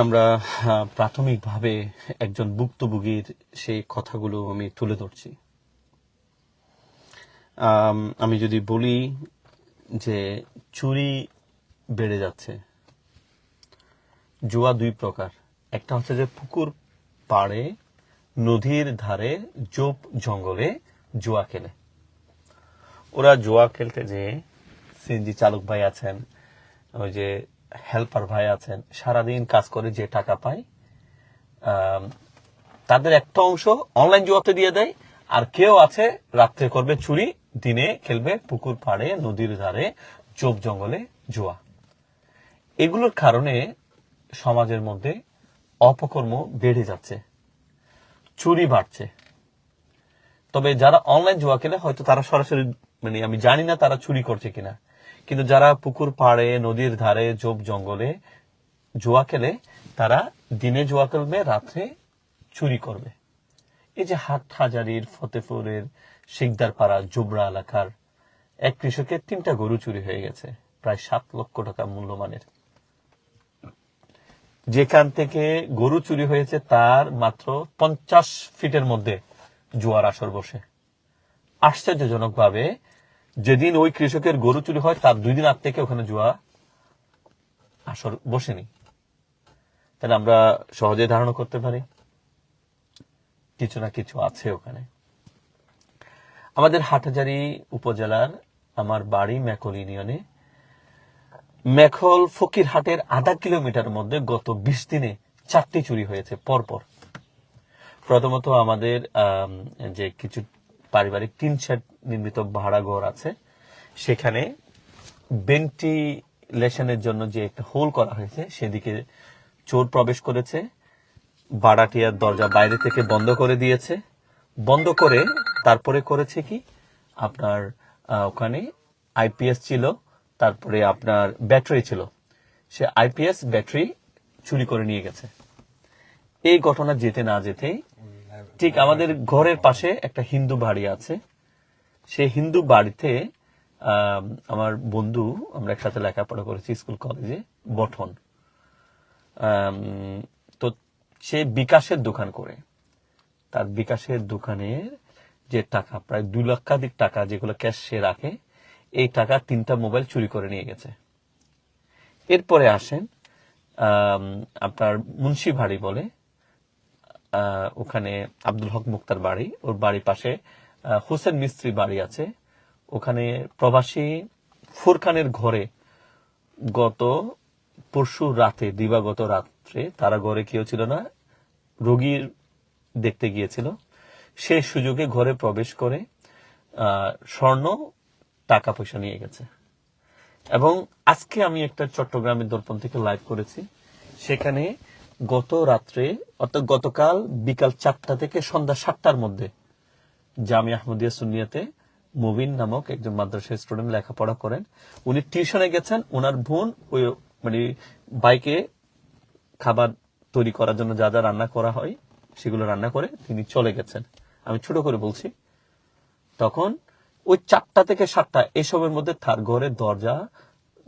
আমরা প্রাথমিকভাবে একজন ভুক্তভোগীর সেই কথাগুলো আমি তুলে ধরছি। আম, যদি বলি যে চুরি বেড়ে যাচ্ছে। জুয়া দুই প্রকার। একটা হচ্ছে যে পুকুর পাড়ে নদীর ধারে জোপ জঙ্গলে জুয়া খেলে। ওরা জুয়া খেলতে যে সিএনজি চালক ভাই আছেন ওই যে হেল্পার ভাই আছেন, সারাদিন কাজ করে যে টাকা পায় তাদের একটা অংশ অনলাইন জুয়াতে দিয়ে দেয়, আর কেউ আছে রাত্রে করবে চুরি, দিনে খেলবে পুকুর পাড়ে, নদীর ধারে, চোপ জঙ্গলে জুয়া। এগুলোর কারণে সমাজের মধ্যে অপকর্ম বেড়ে যাচ্ছে, চুরি বাড়ছে। তবে যারা অনলাইন জুয়া খেলে হয়তো তারা সরাসরি মানে আমি জানি না তারা চুরি করছে কিনা। কিন্তু যারা পুকুর পাড়ে, নদীর ধারে, জোপ জঙ্গলে জুয়া খেলে, তারা দিনে জুয়া খেলবে রাত্রে চুরি করবে। এই যে হাট হাজারির, ফতেপুরের, শিকদারপাড়া, জুবরা এলাকার এক কৃষকের তিনটা গরু চুরি হয়ে গেছে, প্রায় সাত লক্ষ টাকা মূল্যমানের। যেখান থেকে গরু চুরি হয়েছে, তার মাত্র পঞ্চাশ ফিটের মধ্যে জোয়ার আসর বসে। আশ্চর্যজনক ভাবে যেদিন ওই কৃষকের গরু চুরি হয় তার দুই দিন আগ থেকে ওখানে জুয়া আসর বসেনি। তাহলে আমরা সহজে ধারণা করতে পারি। কিছু না কিছু আছে ওখানে। আমাদের হাটহাজারি উপজেলার আমার বাড়ি মেকল ইউনিয়নে মেখল ফকিরহাটের আধা কিলোমিটার মধ্যে গত বিশ দিনে চারটি চুরি হয়েছে পরপর। প্রথমত আমাদের আম, যে কিছু পারিবারিক টিন শেড নির্মিত ভাড়া ঘর আছে। সেখানে ভেন্টিলেশনের জন্য যে একটা হোল করা হয়েছে, সেদিকে চোর প্রবেশ করেছে ভাড়াটিয়ার দরজা বাইরে থেকে বন্ধ করে দিয়েছে। বন্ধ করে তারপরে করেছে কি? আপনার ওখানে আইপিএস ছিল, তারপরে আপনার ব্যাটারি ছিল। সে আইপিএস ব্যাটারি চুরি করে নিয়ে গেছে। এই ঘটনা যেতে না যেতেই ঠিক আমাদের ঘরের পাশে একটা হিন্দু বাড়ি আছে। সেই হিন্দু বাড়িতে আমার বন্ধু, আমরা একসাথে লেখাপড়া করেছি স্কুল কলেজে, বঠন। তো সে বিকাশের দোকান করে। তার বিকাশের দোকানের যে টাকা, প্রায় দুই লক্ষাধিক টাকা যেগুলো ক্যাশ সে রাখে, এই টাকা তিনটা মোবাইল চুরি করে নিয়ে গেছে। এরপরে আসেন আপনার মুন্সি ভাড়ি বলে ওখানে আব্দুল হক মুক্তার বাড়ি। ওর বাড়ির পাশে হোসেন মিস্ত্রি বাড়ি আছে। ওখানে প্রবাসী ফুরখানের ঘরে গত পরশু রাতে, দিবাগত রাত্রে, তারা ঘরে কেউ ছিল না রোগীর দেখতে গিয়েছিল। সেই সুযোগে ঘরে প্রবেশ করে স্বর্ণ টাকা পয়সা নিয়ে গেছে। এবং আজকে আমি একটা চট্টগ্রামের দর্পণ থেকে লাইভ করেছি। সেখানে গত রাত্রে, অর্থাৎ গতকাল বিকাল চারটা থেকে সন্ধ্যা সাতটার মধ্যে জামি আহমদিয়া সুনিয়াতে মুবিন নামক একজন মাদ্রাসা স্টুডেন্ট লেখাপড়া করেন। উনি টিউশনে গেছেন ওনার বোন ওই মানে বাইকে খাবার তৈরি করার জন্য যা যা রান্না করা হয়, সেগুলো রান্না করে তিনি চলে গেছেন। আমি ছোট করে বলছি, তখন ওই চারটা থেকে সাতটা এসবের মধ্যে তার ঘরের দরজা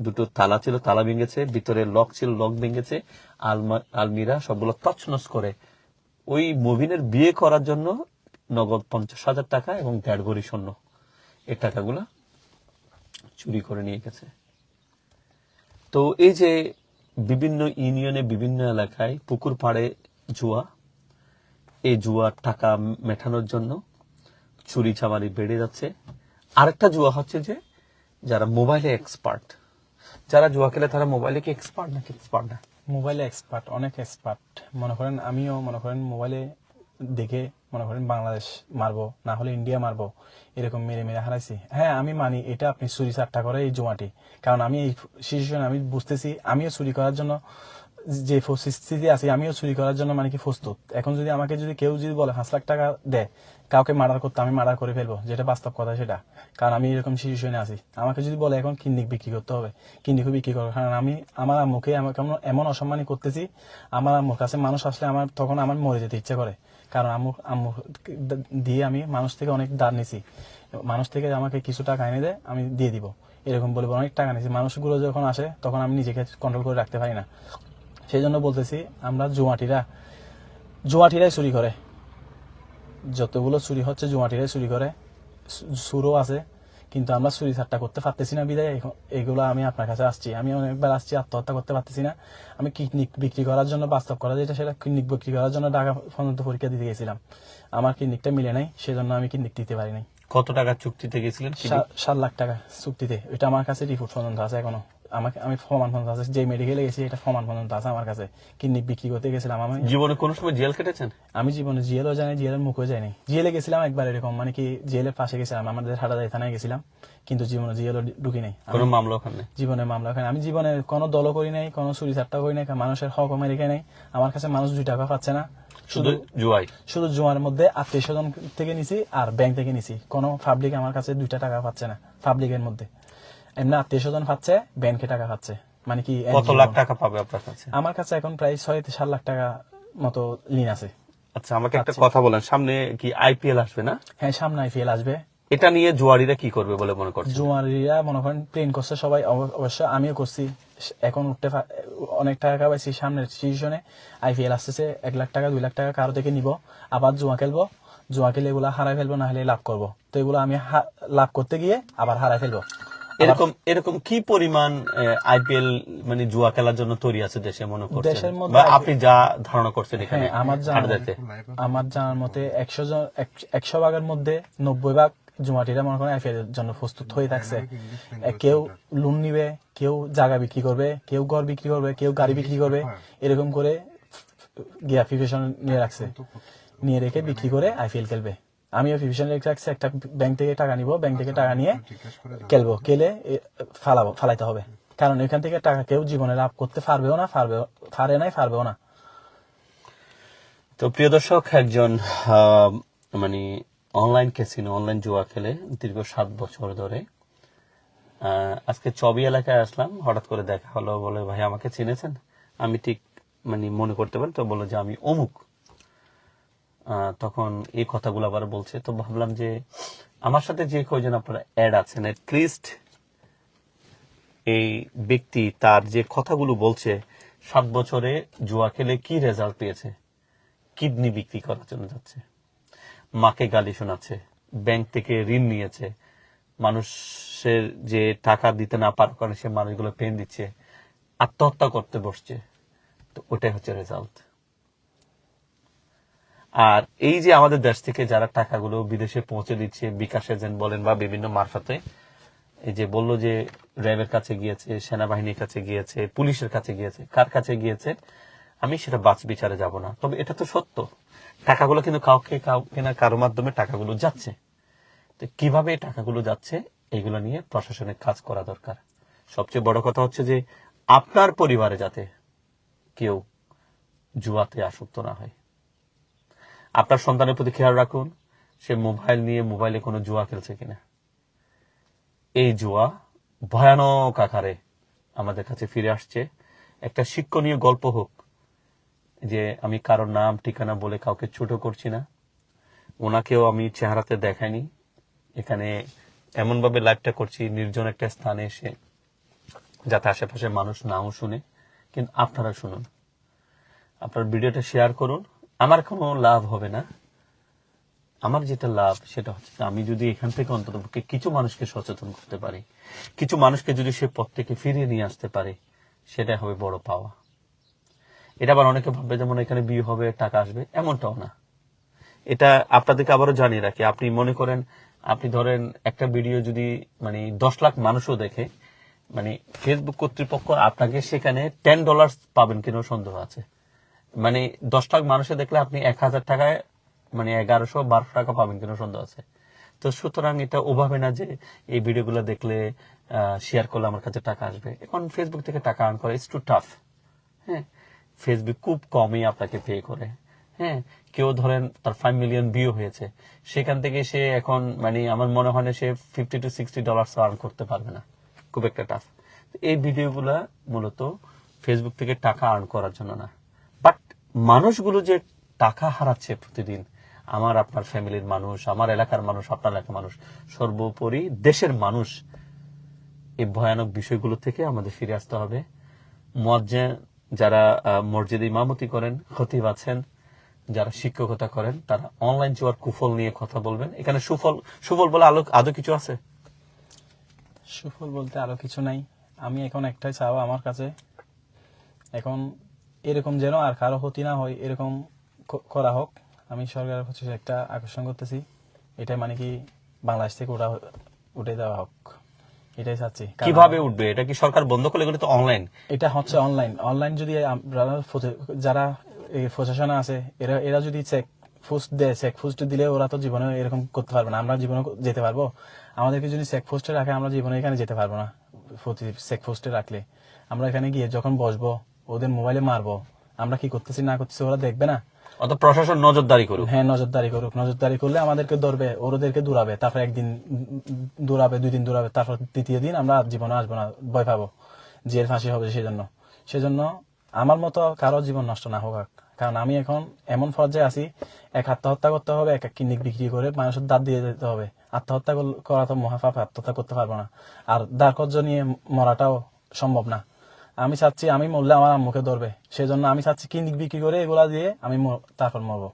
দুটো তালা ছিল, তালা ভেঙেছে, ভিতরে লক ছিল, লক ভেঙেছে, আলমা- আলমিরা সবগুলো তছনছ করে ওই মুভিনের বিয়ে করার জন্য নগদ পঞ্চাশ হাজার টাকা এবং দেড় ভরি স্বর্ণ এই টাকাগুলো চুরি করে নিয়ে গেছে। তো এই যে বিভিন্ন ইউনিয়নে, বিভিন্ন এলাকায় পুকুর পাড়ে জুয়া, এই জুয়ার টাকা মেটানোর জন্য চুরি চামারি বেড়ে যাচ্ছে। আরেকটা জুয়া হচ্ছে যে, যারা মোবাইলে এক্সপার্ট যারা জুয়া খেলে তারা মোবাইলে কি এক্সপার্ট নাকি এক্সপার্ট না মোবাইলে এক্সপার্ট অনেক এক্সপার্ট মনে করেন আমিও, মনে করেন মোবাইলে দেখে, মনে করেন বাংলাদেশ মারবো, না হলে ইন্ডিয়া মারবো, এরকম মেরে মেরে হারাইছি। হ্যাঁ আমি মানি, এটা আপনি চুরি চারটা করে এই জমাটি কারণ আমি এই সিচুয়েশন আমি বুঝতেছি, আমিও চুরি করার জন্য যে পরিস্থিতি আছে, আমিও চুরি করার জন্য মানে কি প্রস্তুত? এখন যদি আমাকে যদি কেউ যদি বলে পাঁচ লাখ টাকা দেয় কাউকে মার্ডার করতে আমি মার্ডার করে ফেলব, যেটা বাস্তব কথা সেটা। কারণ আমি এরকম সিচুয়েশনে আছি। আমাকে যদি বলে এখন কিন্নিক বিক্রি করতে হবে কিন্নিকও বিক্রি করব। কারণ আমি আমার আম্মুকে আমাকে এমন- অসম্মানই করতেছি, আমার আম্মুর কাছে মানুষ আসলে আমার, তখন আমার মরে যেতে ইচ্ছে করে। কারণ আম্মু আম্মু দিয়ে আমি মানুষ থেকে অনেক দাঁড় নিছি। মানুষ থেকে আমাকে কিছু টাকা এনে দেয় আমি দিয়ে দিব। এরকম বলে অনেক টাকা নিয়েছি মানুষগুলো যখন আসে, তখন আমি নিজেকে কন্ট্রোল করে রাখতে পারি না। সেই জন্য বলতেছি, আমরা জুয়াটিরা, জুয়াটিরাই চুরি করে। যতগুলো চুরি হচ্ছে, জুমাটিরে চুরি করে সুরও আছে, কিন্তু আমরা চুরি ছাড়টা করতে পারতেছি না বিদায়। এগুলো আমি আপনার কাছে আসছি। আমি অনেকবার আসছি, আত্মহত্যা করতে পারতেছি না। আমি কিডনিক বিক্রি করার জন্য বাস্তব করা যেটা, সেটা কিডনিক বিক্রি করার জন্য ঢাকা পর্যন্ত পরীক্ষা দিতে গেছিলাম। আমার কিডনিকটা মিলে নাই, সেজন্য আমি কিডনিক দিতে পারি নাই। কত টাকা চুক্তিতে গেছিলেন সাত লাখ টাকা চুক্তিতে। ওইটা আমার কাছে রিপোর্ট পর্যন্ত আছে এখনও। আমাকে আমি প্রমাণ পর্যন্ত আছে। যে মেডিকেলে গেছি এটা প্রমাণ পর্যন্ত আছে আমার কাছে। কিডনি বিক্রি করতে গেছিলাম আমি। জীবনে কোনো সময় জেল কেটেছেন আমি জীবনে জিএলও জানি জিএলের মুখও যায়নি জিএলে গেছিলাম একবার এরকম মানে কি জিএলের পাশে গেছিলাম। আমাদের হাটাদাই থানায় গেছিলাম কিন্তু জীবনে জিএলও ঢুকি নাই। কোনো মামলা ওখানে জীবনে মামলা ওখানে আমি জীবনে কোনো দলও করি নাই কোনো চুরি চারটা করি নাই মানুষের হক মেরিকে নাই। আমার কাছে মানুষ দুই টাকা পাচ্ছে না। শুধু জুয়াই। শুধু জুয়ার মধ্যে আত্মীয় স্বজন থেকে নিছি আর ব্যাংক থেকে নিছি। কোনো পাবলিক আমার কাছে দুইটা টাকা পাচ্ছে না পাবলিকের মধ্যে। এমনি আত্মীয় স্বজন পাচ্ছে ব্যাংকে টাকা পাচ্ছে। মানে কি কত লাখ টাকা পাবে আপনার কাছে? আমার কাছে এখন প্রায় ছয় সাত লাখ টাকা মতো লিন আছে। আচ্ছা আমাকে একটা কথা বলেন সামনে কি আইপিএল আসবে না? হ্যাঁ সামনে আইপিএল আসবে। এটা নিয়ে জুয়ারিরা কি করবে বলে মনে করছেন? জুয়ারিরা মনে করেন প্লেন করছে সবাই অবশ্য আমিও করছি। এখন উঠতে অনেক টাকা পাইছি সামনের সিজনে আইপিএল আসতেছে এক লাখ টাকা দুই লাখ টাকা কারও থেকে নিব। আবার জুয়া খেলব। জুয়া খেলে এগুলা হারাই ফেলব না হলে লাভ করব। তো এগুলো আমি লাভ করতে গিয়ে আবার হারাই ফেলব। এরকম এরকম কি পরিমাণ আইপিএল মানে জুয়া খেলার জন্য তৈরি আছে দেশে মনে করছেন? দেশের মধ্যে বা আপনি যা ধারণা করছেন এখানে হ্যাঁ আমার জানা হাটদাতে আমার জানার মতে একশো জন এক- একশো ভাগের মধ্যে নব্বই ভাগ জুমাটিরা মনে করেন আইপিএল এর জন্য প্রস্তুত হয়ে থাকছে। কেউ লোন নিবে কেউ জায়গা বিক্রি করবে কেউ ঘর বিক্রি করবে কেউ গাড়ি বিক্রি করবে এরকম করে গিয়া প্রিপারেশন নিয়ে রাখছে। নিয়ে রেখে বিক্রি করে আইপিএল খেলবে। আমিও প্রিপারেশন রেখে রাখছি একটা ব্যাংক থেকে টাকা নিব ব্যাংক থেকে টাকা নিয়ে খেলব। খেলে ফালাবো ফালাইতে হবে। কারণ এখান থেকে টাকা কেউ জীবনে লাভ করতে পারবেও না পারবে পারে নাই পারবেও না। তো প্রিয় দর্শক একজন আহ, মানে অনলাইন ক্যাসিনো, অনলাইন জুয়া খেলে দীর্ঘ সাত বছর ধরে। আজকে চবি এলাকায় আসলাম, হঠাৎ করে দেখা হলো, বলে, ভাই, আমাকে চিনেছেন? আমি ঠিক মানে মনে করতে পারি, তো বলল যে, আমি অমুক। তখন এই কথাগুলো আবার বলছে। তো ভাবলাম যে, আমার সাথে যে কয়জন আপনারা অ্যাড আছেন লিস্ট এই ব্যক্তি তার যে কথাগুলো বলছে, সাত বছরে জুয়া খেলে কি রেজাল্ট পেয়েছে? কিডনি বিক্রি করার জন্য যাচ্ছে। মাকে গালি শোনাচ্ছে ব্যাংক থেকে ঋণ নিয়েছে, মানুষের যে টাকা দিতে না পারার কারণে সে মানুষগুলো পেন দিচ্ছে, আত্মহত্যা করতে বসছে। তো ওটাই হচ্ছে রেজাল্ট আর এই যে আমাদের দেশ থেকে যারা টাকাগুলো বিদেশে পৌঁছে দিচ্ছে, বিকাশ এজেন্ট বলেন বা বিভিন্ন মারফতে, এই যে বলল যে র্যাবের কাছে গিয়েছে, সেনাবাহিনীর কাছে গিয়েছে, পুলিশের কাছে গিয়েছে, কার কাছে গিয়েছে, আমি সেটা বাছ বিচারে যাব না। তবে এটা তো সত্য। টাকাগুলো কিন্তু কাউকে কাউকে না কারও মাধ্যমে টাকাগুলো যাচ্ছে। তো কীভাবে টাকাগুলো যাচ্ছে, এগুলো নিয়ে প্রশাসনের কাজ করা দরকার। সবচেয়ে বড় কথা হচ্ছে যে, আপনার পরিবারে যাতে কেউ জুয়াতে আসক্ত না হয়। আপনার সন্তানের প্রতি খেয়াল রাখুন, সে মোবাইল নিয়ে মোবাইলে কোনো জুয়া খেলছে কিনা। এই জুয়া ভয়ানক আকারে আমাদের কাছে ফিরে আসছে। একটা শিক্ষণীয় গল্প হোক যে আমি কারোর নাম, ঠিকানা বলে কাউকে ছোট করছি না। ওনাকেও আমি চেহারাতে দেখাইনি। এখানে এমনভাবে লাইভটা করছি, নির্জন একটা স্থানে এসে, যাতে আশেপাশে মানুষ নাও শুনে। কিন্তু আপনারা শুনুন। আপনার ভিডিওটা শেয়ার করুন। আমার কোনো লাভ হবে না। আমার যেটা লাভ, সেটা হচ্ছে আমি যদি এখান থেকে অন্তত কিছু মানুষকে সচেতন করতে পারি, কিছু মানুষকে যদি সে পথ থেকে ফিরিয়ে নিয়ে আসতে পারে, সেটাই হবে বড় পাওয়া। এটা আবার অনেকে ভাববে যেমন এখানে বিয়ে হবে, টাকা আসবে, এমনটাও না। এটা আপনাদেরকে আবারও জানিয়ে রাখি, আপনি মনে করেন, আপনি ধরেন একটা ভিডিও যদি মানে দশ লাখ মানুষও দেখে মানে ফেসবুক কর্তৃপক্ষ আপনাকে সেখানে টেন ডলার পাবেন কিনা সন্দেহ আছে। মানে দশ লাখ মানুষে দেখলে আপনি এক হাজার টাকায় মানে এগারোশো বারোশো টাকা পাবেন কিনা সন্দেহ আছে। তো সুতরাং এটা ওভাবে না যে এই ভিডিওগুলো দেখলে শেয়ার করলে আমার কাছে টাকা আসবে। এখন ফেসবুক থেকে টাকা আর্ন করা ইটস টু টাফ হ্যাঁ? ফেসবুক খুব কমই আপনাকে পে করে। হ্যাঁ কেউ ধরেন তার ফাইভ মিলিয়ন ভিউ হয়েছে, সেখান থেকে সে এখন মানে আমার মনে হয় না সে fifty to sixty dollar earn করতে পারবে না। খুব একটা টাফ এই ভিডিওগুলো মূলত ফেসবুক থেকে টাকা আর্ন করার জন্য না। বাট মানুষগুলো যে টাকা হারাচ্ছে প্রতিদিন, আমার আপনার ফ্যামিলির মানুষ, আমার এলাকার মানুষ, আপনার এলাকার মানুষ, সর্বোপরি দেশের মানুষ, এই ভয়ানক বিষয়গুলো থেকে আমাদের ফিরে আসতে হবে। মজ্জে যারা মসজিদে ইমামতি করেন, খতিব আছেন, যারা শিক্ষকতা করেন, তারা অনলাইন জুয়ার কুফল নিয়ে কথা বলবেন, এখানে সুফল সুফল বলে আলো, আদৌ কিছু আছে? সুফল বলতে আরও কিছু নাই। আমি এখন একটাই চাও আমার কাছে, এখন এরকম যেন আর কারও ক্ষতি না হয়, এরকম করা হোক। আমি সরকারের কাছে একটা আকর্ষণ করতেছি, এটাই মানে কি বাংলাদেশ থেকে ওটা উঠে দেওয়া হোক। এটাই চাচ্ছি। কীভাবে উঠবে? এটা কি সরকার বন্ধ করলে এগুলো তো অনলাইন এটা হচ্ছে অনলাইন অনলাইন যদি যারা প্রশাসনে আছে এরা এরা যদি চেক পোস্ট দেয় চেক পোস্ট দিলে ওরা তো জীবনে এরকম করতে পারবে না। আমরা জীবনে যেতে পারব। আমাদেরকে যদি চেক পোস্টে রাখে আমরা জীবনে এখানে যেতে পারব না। প্রতি চেক পোস্টে রাখলে। আমরা এখানে গিয়ে যখন বসবো ওদের মোবাইলে মারবো আমরা কি করতেছি না করতেছি ওরা দেখবে না? অত প্রশাসন নজরদারি করুক। হ্যাঁ নজরদারি করুক। নজরদারি করলে আমাদেরকে ধরবে, ওদেরকে দূরাবে, তারপর একদিন দূরাবে, দুই দিন দূরাবে, তারপর তৃতীয় দিন আমরা জীবনে আসব না, ভয় পাবো জেল ফাঁসি হবে সেজন্য। সেজন্য আমার মতো কারও জীবন নষ্ট না হোক। কারণ আমি এখন এমন পর্যায়ে আছি, এক আত্মহত্যা করতে হবে, এক এক ক্লিনিক বিক্রি করে মানুষের দাঁত দিয়ে যেতে হবে। আত্মহত্যা করা তো মহাপাপ, আত্মহত্যা করতে পারব না। আর দারকর্য নিয়ে মরাটাও সম্ভব না। আমি চাচ্ছি আমি মরলে আমার আম্মুকে ধরবে। সেজন্য আমি চাচ্ছি কিনিক বিক্রি করে এগুলা দিয়ে আমি তারপর মরবো।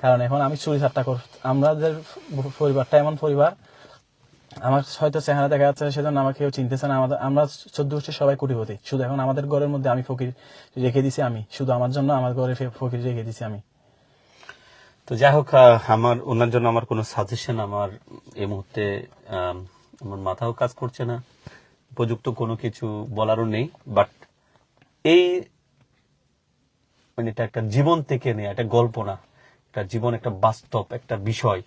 কারণ এখন আমি চুরি চারটা কর আমাদের পরিবারটা এমন পরিবার, আমার হয়তো চেহারা দেখা যাচ্ছে, সেজন্য আমাকে কেউ চিনতেছে না। আমাদের আমরা চোদ্দ গোষ্ঠীর সবাই কোটিপতি। শুধু এখন আমাদের ঘরের মধ্যে আমি ফকির রেখে দিছি আমি। শুধু আমার জন্য আমার ঘরে ফকির রেখে দিছি আমি। তো যাই হোক আমার ওনার জন্য আমার কোনো সাজেশন আমার এই মুহূর্তে আমার মাথাও কাজ করছে না। উপযুক্ত কোনো কিছু বলারও নেই বাট এই মানে এটা একটা জীবন থেকে নেই একটা গল্প না একটা জীবন একটা বাস্তব, একটা বিষয়,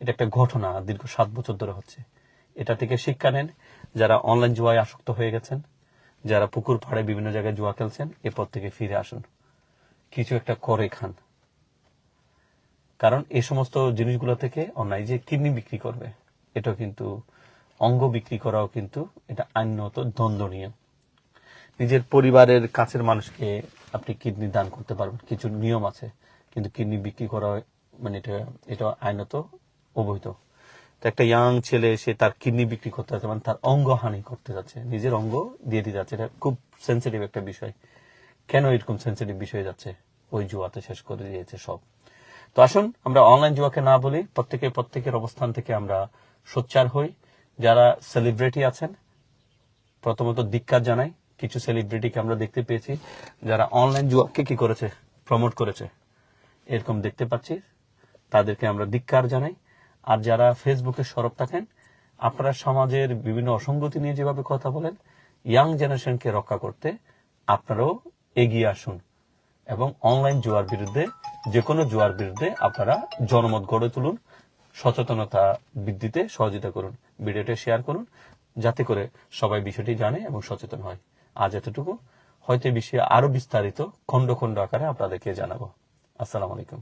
এটা একটা ঘটনা দীর্ঘ সাত বছর ধরে হচ্ছে। এটা থেকে শিক্ষা নেন, যারা অনলাইন জুয়ায় আসক্ত হয়ে গেছেন, যারা পুকুর পাড়ে বিভিন্ন জায়গায় জুয়া খেলছেন, এরপর থেকে ফিরে আসুন। কিছু একটা করে খান। কারণ এই সমস্ত জিনিসগুলো থেকে অন্যায় যে কিডনি বিক্রি করবে এটা কিন্তু অঙ্গ বিক্রি করাও কিন্তু এটা আইনত দ্বন্দ্বনীয় নিজের পরিবারের কাছের মানুষকে আপনি কিডনি দান করতে পারবেন, কিছু নিয়ম আছে, কিন্তু কিডনি বিক্রি করা মানে এটা এটা আইনত অবৈধ। তো একটা ইয়াং ছেলে, সে তার কিডনি বিক্রি করতে যাচ্ছে মানে তার অঙ্গ হানি করতে যাচ্ছে, নিজের অঙ্গ দিয়ে দিতে যাচ্ছে। এটা খুব সেন্সিটিভ একটা বিষয়। কেন এরকম সেন্সিটিভ বিষয় যাচ্ছে? ওই জুয়াতে শেষ করে দিয়েছে সব। তো আসুন, আমরা অনলাইন জুয়াকে না বলি, প্রত্যেকে প্রত্যেকের অবস্থান থেকে আমরা সোচ্চার হই। যারা সেলিব্রিটি আছেন, প্রথমত ধিক্কার জানাই, কিছু সেলিব্রিটিকে আমরা দেখতে পেয়েছি, যারা অনলাইন জুয়াকে কি করেছে প্রমোট করেছে, এরকম দেখতে পাচ্ছি। তাদেরকে আমরা ধিক্কার জানাই। আর যারা ফেসবুকে সরব থাকেন, আপনারা সমাজের বিভিন্ন অসঙ্গতি নিয়ে যেভাবে কথা বলেন ইয়াং জেনারেশনকে রক্ষা করতে আপনারাও এগিয়ে আসুন। এবং অনলাইন জুয়ার বিরুদ্ধে যে কোনো জুয়ার বিরুদ্ধে আপনারা জনমত গড়ে তুলুন। সচেতনতা বৃদ্ধিতে সহযোগিতা করুন, ভিডিওটা শেয়ার করুন, যাতে করে সবাই বিষয়টি জানে এবং সচেতন হয়। আজ এতটুকু। হয়তো বিষয়ে আরও বিস্তারিত খন্ড খন্ড আকারে আপনাদেরকে জানাব। আসসালামু আলাইকুম।